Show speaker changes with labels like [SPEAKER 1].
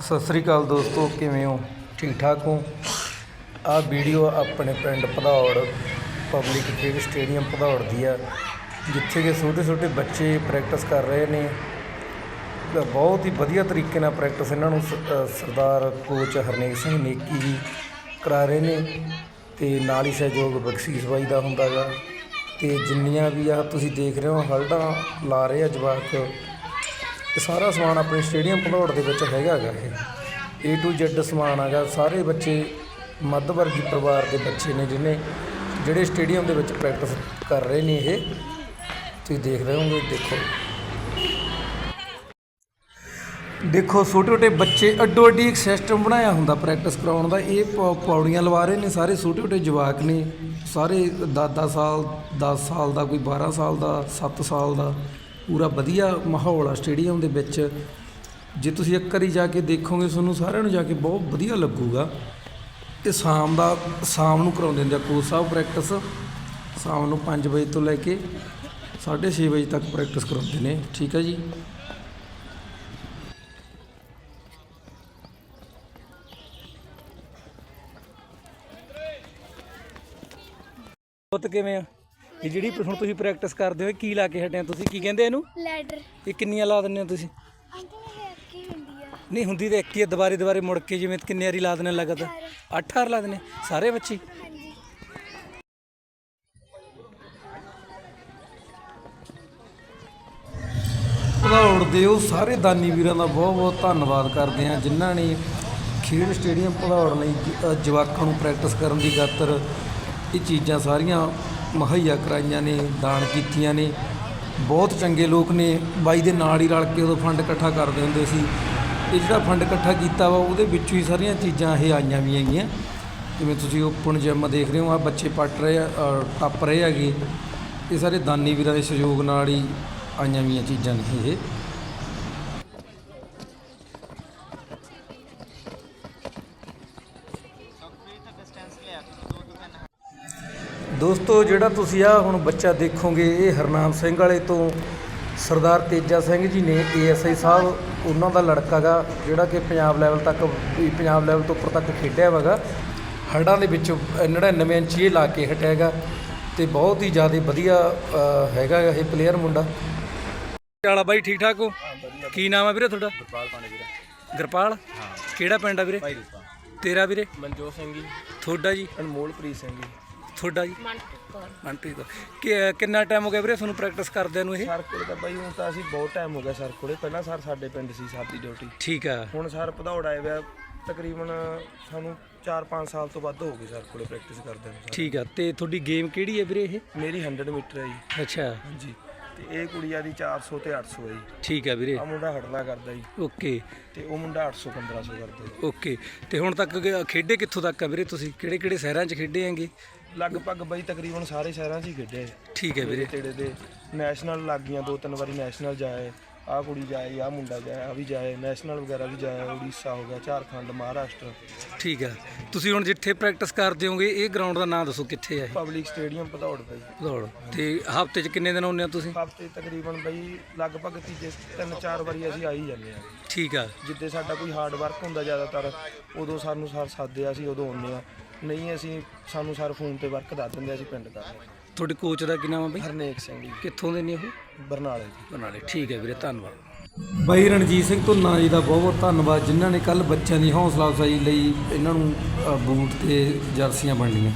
[SPEAKER 1] ਸਤਿ ਸ੍ਰੀ ਅਕਾਲ ਦੋਸਤੋ, ਕਿਵੇਂ ਹੋ? ਠੀਕ ਠਾਕ ਹੋ? ਆਹ ਵੀਡੀਓ ਆਪਣੇ ਪਿੰਡ Bhadaur public cricket stadium Bhadaur ਦੀ ਆ, ਜਿੱਥੇ ਕਿ ਛੋਟੇ ਛੋਟੇ ਬੱਚੇ ਪ੍ਰੈਕਟਿਸ ਕਰ ਰਹੇ ਨੇ। ਬਹੁਤ ਹੀ ਵਧੀਆ ਤਰੀਕੇ ਨਾਲ ਪ੍ਰੈਕਟਿਸ ਇਹਨਾਂ ਨੂੰ ਸ- ਸਰਦਾਰ ਕੋਚ ਹਰਨੇਕ ਸਿੰਘ ਨੇਕੀ ਜੀ ਕਰਾ ਰਹੇ ਨੇ ਤੇ ਨਾਲ ਹੀ ਸਹਿਯੋਗ ਬਖਸ਼ੀਸ਼ ਬਾਈ ਦਾ ਹੁੰਦਾ ਗਾ। ਤੇ ਜਿੰਨੀਆਂ ਵੀ ਆ ਤੁਸੀਂ ਦੇਖ ਰਹੇ ਹੋ ਹਲਡਾਂ ਲਾ ਰਹੇ ਆ ਜਵਾਕ। ਇਹ ਸਾਰਾ ਸਮਾਨ ਆਪਣੇ ਸਟੇਡੀਅਮ ਭਲੌੜ ਦੇ ਵਿੱਚ ਹੈਗਾ ਹੈਗਾ ਇਹ। A to Z ਸਮਾਨ ਹੈਗਾ। ਸਾਰੇ ਬੱਚੇ, ਮੱਧ ਵਰਗੀ ਪਰਿਵਾਰ ਦੇ ਬੱਚੇ ਨੇ ਜਿਹਨੇ ਜਿਹੜੇ ਸਟੇਡੀਅਮ ਦੇ ਵਿੱਚ ਪ੍ਰੈਕਟਿਸ ਕਰ ਰਹੇ ਨੇ ਇਹ। ਤੁਸੀਂ ਦੇਖ ਰਹੇ ਹੋਗੇ ਦੇਖੋ। ਦੇਖੋ, ਛੋਟੇ ਛੋਟੇ ਬੱਚੇ ਅੱਡੋ ਅੱਡੀ ਇੱਕ ਸਿਸਟਮ ਬਣਾਇਆ ਹੁੰਦਾ ਪ੍ਰੈਕਟਿਸ ਕਰਾਉਣ ਦਾ। ਇਹ ਪੌੜੀਆਂ ਲਵਾ ਰਹੇ ਨੇ ਸਾਰੇ ਛੋਟੇ ਛੋਟੇ ਜਵਾਕ ਨੇ। ਸਾਰੇ 10 ਸਾਲ 10 ਸਾਲ ਦਾ, ਕੋਈ 12 ਸਾਲ ਦਾ 7 ਸਾਲ ਦਾ। ਪੂਰਾ ਵਧੀਆ ਮਾਹੌਲ ਆ ਸਟੇਡੀਅਮ ਦੇ ਵਿੱਚ। ਜੇ ਤੁਸੀਂ ਇੱਕ ਵਾਰੀ ਜਾ ਕੇ ਦੇਖੋਗੇ, ਤੁਹਾਨੂੰ ਸਾਰਿਆਂ ਨੂੰ ਜਾ ਕੇ ਬਹੁਤ ਵਧੀਆ ਲੱਗੂਗਾ। ਤੇ ਸ਼ਾਮ ਦਾ, ਸ਼ਾਮ ਨੂੰ ਕਰਾਉਂਦੇ ਹੁੰਦੇ ਆ ਕੋਚ ਸਾਹਿਬ ਪ੍ਰੈਕਟਿਸ ਸ਼ਾਮ ਨੂੰ 5 ਵਜੇ ਤੋਂ ਲੈ ਕੇ 6:30 ਵਜੇ ਤੱਕ ਪ੍ਰੈਕਟਿਸ ਕਰਾਉਂਦੇ ਨੇ, ਠੀਕ ਹੈ ਜੀ? ਪੁੱਤ ਕਿਵੇਂ ਆ? ਇਹ ਜਿਹੜੀ ਹੁਣ ਤੁਸੀਂ ਪ੍ਰੈਕਟਿਸ ਕਰਦੇ ਹੋ ਇਹ ਕੀ ਲਾ ਕੇ ਹਟਿਆ ਤੁਸੀਂ? ਕੀ ਕਹਿੰਦੇ ਇਹਨੂੰ?
[SPEAKER 2] ਲੈਡਰ
[SPEAKER 1] ਇਹ ਕਿੰਨੀਆਂ ਲਾ ਦਿੰਦੇ ਹੋ ਤੁਸੀਂ?
[SPEAKER 2] ਅੰਕਲ ਇਹ ਅੱਕੀ ਹੁੰਦੀ ਆ।
[SPEAKER 1] ਨਹੀਂ ਹੁੰਦੀ ਤਾਂ ਇੱਕ ਹੀ ਆ ਦੁਬਾਰੇ ਦੁਬਾਰੇ ਮੁੜ ਕੇ ਜਿਵੇਂ ਕਿੰਨੇ ਵਾਰੀ ਲਾ ਦਿੰਦੇ ਲਗਾਤਾਰ? 8 ਹਾਰ ਲਾ ਦਿੰਦੇ ਸਾਰੇ ਬੱਚੇ? ਹੀ?
[SPEAKER 2] ਹਾਂਜੀ।
[SPEAKER 1] ਭਦੌੜ ਦੇ ਉਹ ਸਾਰੇ ਦਾਨੀ ਵੀਰਾਂ ਦਾ ਬਹੁਤ ਬਹੁਤ ਧੰਨਵਾਦ ਕਰਦੇ ਹਾਂ ਜਿਨ੍ਹਾਂ ਨੇ ਖੇਡ ਸਟੇਡੀਅਮ ਭਦੌੜ ਲਈ ਜ- ਅ, ਜਵਾਕਾਂ ਨੂੰ ਪ੍ਰੈਕਟਿਸ ਕਰਨ ਦੀ ਖਾਤਰ ਇਹ ਚੀਜ਼ਾਂ ਸਾਰੀਆਂ ਮੁਹੱਈਆ ਕਰਾਈਆਂ ਨੇ, ਦਾਨ ਕੀਤੀਆਂ ਨੇ। ਬਹੁਤ ਚੰਗੇ ਲੋਕ ਨੇ। ਬਾਈ ਦੇ ਨਾਲ ਹੀ ਰਲ ਕੇ ਉਦੋਂ ਫੰਡ ਇਕੱਠਾ ਕਰਦੇ ਹੁੰਦੇ ਸੀ। ਇਹ ਜਿਹੜਾ ਫੰਡ ਇਕੱਠਾ ਕੀਤਾ ਵਾ, ਉਹਦੇ ਵਿੱਚੋਂ ਹੀ ਸਾਰੀਆਂ ਚੀਜ਼ਾਂ ਇਹ ਆਈਆਂ ਵੀ ਹੈਗੀਆਂ। ਜਿਵੇਂ ਤੁਸੀਂ ਓਪਨ ਜਿਮ ਦੇਖ ਰਹੇ ਹੋ ਆ ਬੱਚੇ ਪੱਟ ਰਹੇ ਆ ਟੱਪ ਰਹੇ ਹੈਗੇ। ਇਹ ਸਾਰੇ ਦਾਨੀ ਵੀਰਾਂ ਦੇ ਸਹਿਯੋਗ ਨਾਲ ਹੀ ਆਈਆਂ ਵੀਆਂ ਚੀਜ਼ਾਂ ਨੇ ਇਹ। ਦੋਸਤੋ ਜਿਹੜਾ ਤੁਸੀਂ ਆ ਹੁਣ ਬੱਚਾ ਦੇਖੋਗੇ ਇਹ ਹਰਨਾਮ ਸਿੰਘ ਵਾਲੇ ਤੋਂ ਸਰਦਾਰ ਤੇਜਾ ਸਿੰਘ ਜੀ ਨੇ ਏਐਸਆਈ ਸਾਹਿਬ ਉਹਨਾਂ ਦਾ ਲੜਕਾ ਗਾ ਜਿਹੜਾ ਕਿ ਪੰਜਾਬ ਲੈਵਲ ਤੱਕ ਪੰਜਾਬ ਲੈਵਲ ਤੋਂ ਉੱਪਰ ਤੱਕ ਖੇਡਿਆ ਹੈਗਾ ਹੜਾਂ ਦੇ ਵਿੱਚ 99 ਇੰਚੀ ਇਹ ਲਾ ਕੇ ਹਟਿਆ ਹੈਗਾ ਤੇ ਬਹੁਤ ਹੀ ਜ਼ਿਆਦਾ ਵਧੀਆ ਹੈਗਾ ਇਹ ਪਲੇਅਰ ਮੁੰਡਾ। ਚਾਲਾ ਬਾਈ ਠੀਕ ਠਾਕ ਹੋ? ਕੀ ਨਾਮ ਆ ਵੀਰੇ ਤੁਹਾਡਾ?
[SPEAKER 3] ਗੋਪਾਲ ਪਾਣੇ ਵੀਰੇ।
[SPEAKER 1] ਗੁਰਪਾਲ? ਕਿਹੜਾ ਪਿੰਡ ਆ ਵੀਰੇ? ਤੇਰਾ ਵੀਰੇ?
[SPEAKER 3] ਮਨਜੋਤ ਸਿੰਘ ਜੀ।
[SPEAKER 1] ਤੁਹਾਡਾ ਜੀ?
[SPEAKER 3] ਅਨਮੋਲਪ੍ਰੀਤ ਸਿੰਘ ਜੀ।
[SPEAKER 1] ਤੁਹਾਡਾ ਜੀ? ਮਨਪ੍ਰੀਤ ਕੌਰ। ਕਿ ਕਿੰਨਾ ਟਾਈਮ ਹੋ ਗਿਆ ਵੀਰੇ ਤੁਹਾਨੂੰ ਪ੍ਰੈਕਟਿਸ ਕਰਦਿਆਂ ਨੂੰ ਇਹ?
[SPEAKER 3] ਸਰ ਕੋਲੇ ਤਾਂ ਬਾਈ ਹੁਣ ਤਾਂ ਅਸੀਂ ਬਹੁਤ ਟਾਈਮ ਹੋ ਗਿਆ ਸਰ ਕੋਲੇ ਪਹਿਲਾਂ ਸਰ ਸਾਡੇ ਪਿੰਡ ਸੀ ਸਾਡੀ ਡਿਊਟੀ
[SPEAKER 1] ਠੀਕ ਆ।
[SPEAKER 3] ਹੁਣ ਸਰ ਭਦੌੜ ਆਏ ਹੋਇਆ ਤਕਰੀਬਨ ਸਾਨੂੰ 4-5 ਸਾਲ ਤੋਂ ਵੱਧ ਹੋ ਗਏ ਸਰ ਕੋਲੇ ਪ੍ਰੈਕਟਿਸ ਕਰਦੇ ਨੂੰ
[SPEAKER 1] ਠੀਕ ਆ। ਤੇ ਤੁਹਾਡੀ ਗੇਮ ਕਿਹੜੀ ਹੈ ਵੀਰੇ ਇਹ?
[SPEAKER 3] ਸਰ ਮੇਰੀ 100 ਮੀਟਰ ਹੈ ਜੀ।
[SPEAKER 1] ਅੱਛਾ।
[SPEAKER 3] ਹਾਂਜੀ। ਤੇ ਇਹ ਕੁੜੀਆਂ ਦੀ 400 ਤੇ 800 ਹੈ ਜੀ।
[SPEAKER 1] ਠੀਕ ਆ ਵੀਰੇ।
[SPEAKER 3] ਆ ਮੁੰਡਾ ਹੜਲਾ ਕਰਦਾ ਜੀ।
[SPEAKER 1] ਓਕੇ।
[SPEAKER 3] ਤੇ ਉਹ ਮੁੰਡਾ 800 1500 ਕਰਦਾ ਜੀ।
[SPEAKER 1] ਓਕੇ। ਤੇ ਹੁਣ ਤੱਕ ਖੇਡੇ ਕਿੱਥੋਂ ਤੱਕ ਆ ਵੀਰੇ ਤੁਸੀਂ? ਕਿਹੜੇ ਕਿਹੜੇ ਸ਼ਹਿਰਾਂ 'ਚ ਖੇਡੇ ਆਂਗੇ
[SPEAKER 3] ਲਗਭਗ ਬਾਈ ਤਕਰੀਬਨ ਸਾਰੇ ਸ਼ਹਿਰਾਂ 'ਚ ਹੀ ਖੇਡੇ।
[SPEAKER 1] ਠੀਕ ਹੈ ਵੀਰੇ।
[SPEAKER 3] ਤੇੜੇ ਦੇ ਨੈਸ਼ਨਲ ਲੱਗ ਗਈਆਂ ਦੋ ਤਿੰਨ ਵਾਰੀ ਨੈਸ਼ਨਲ ਜਾਏ। ਆਹ ਕੁੜੀ ਜਾਏ ਆਹ ਮੁੰਡਾ ਜਾਏ ਆ ਵੀ ਜਾਏ ਨੈਸ਼ਨਲ ਵਗੈਰਾ ਵੀ ਜਾਏ ਉੜੀਸਾ ਹੋ ਗਿਆ ਝਾਰਖੰਡ ਮਹਾਰਾਸ਼ਟਰ।
[SPEAKER 1] ਠੀਕ ਆ ਤੁਸੀਂ ਹੁਣ ਜਿੱਥੇ ਪ੍ਰੈਕਟਿਸ ਕਰਦੇ ਹੋਗੇ ਇਹ ਗਰਾਊਂਡ ਦਾ ਨਾਮ ਦੱਸੋ ਕਿੱਥੇ ਆ ਇਹ?
[SPEAKER 3] ਪਬਲਿਕ ਸਟੇਡੀਅਮ ਭਦੌੜ ਬਾਈ
[SPEAKER 1] ਦੌੜ ਤੇ ਹਫ਼ਤੇ 'ਚ ਕਿੰਨੇ ਦਿਨ ਆਉਂਦੇ ਹੋ ਤੁਸੀਂ?
[SPEAKER 3] ਹਫ਼ਤੇ ਤਕਰੀਬਨ ਬਾਈ ਲਗਭਗ ਤੀਜੇ ਤਿੰਨ ਚਾਰ ਵਾਰੀ ਅਸੀਂ ਆ ਹੀ ਜਾਂਦੇ ਆ
[SPEAKER 1] ਠੀਕ ਆ।
[SPEAKER 3] ਜਿੱਦੇ ਸਾਡਾ ਕੋਈ ਹਾਰਡ ਵਰਕ ਹੁੰਦਾ ਜ਼ਿਆਦਾਤਰ ਉਦੋਂ ਸਾਨੂੰ ਸਰ ਸਾਦੇ ਆ ਅਸੀਂ ਉਦੋਂ ਆਉਂਦੇ ਆ ਨਹੀਂ ਅਸੀਂ ਸਾਨੂੰ ਸਰ ਫੋਨ ਤੇ ਵਰਕ ਦੱਸ ਦਿੰਦੇ ਅਸੀਂ ਪਿੰਡ ਕਰਦੇ
[SPEAKER 1] ਤੁਹਾਡੇ ਕੋਚ ਦਾ ਕੀ ਨਾਮ ਆ ਬਈ?
[SPEAKER 3] ਹਰਨੇਕ ਸਿੰਘ ਜੀ।
[SPEAKER 1] ਕਿੱਥੋਂ ਦੇ ਨੇ ਉਹ?
[SPEAKER 3] ਬਰਨਾਲੇ ਜੀ।
[SPEAKER 1] ਬਰਨਾਲੇ ਠੀਕ ਹੈ ਵੀਰੇ ਧੰਨਵਾਦ। ਬਾਈ ਰਣਜੀਤ ਸਿੰਘ ਧੁੰਨਾ ਜੀ ਦਾ ਬਹੁਤ ਬਹੁਤ ਧੰਨਵਾਦ ਜਿਨ੍ਹਾਂ ਨੇ ਕੱਲ ਬੱਚਿਆਂ ਦੀ ਹੌਸਲਾ ਅਫਜ਼ਾਈ ਲਈ ਇਹਨਾਂ ਨੂੰ ਬੂਟ ਤੇ ਜਰਸੀਆਂ ਵੰਡੀਆਂ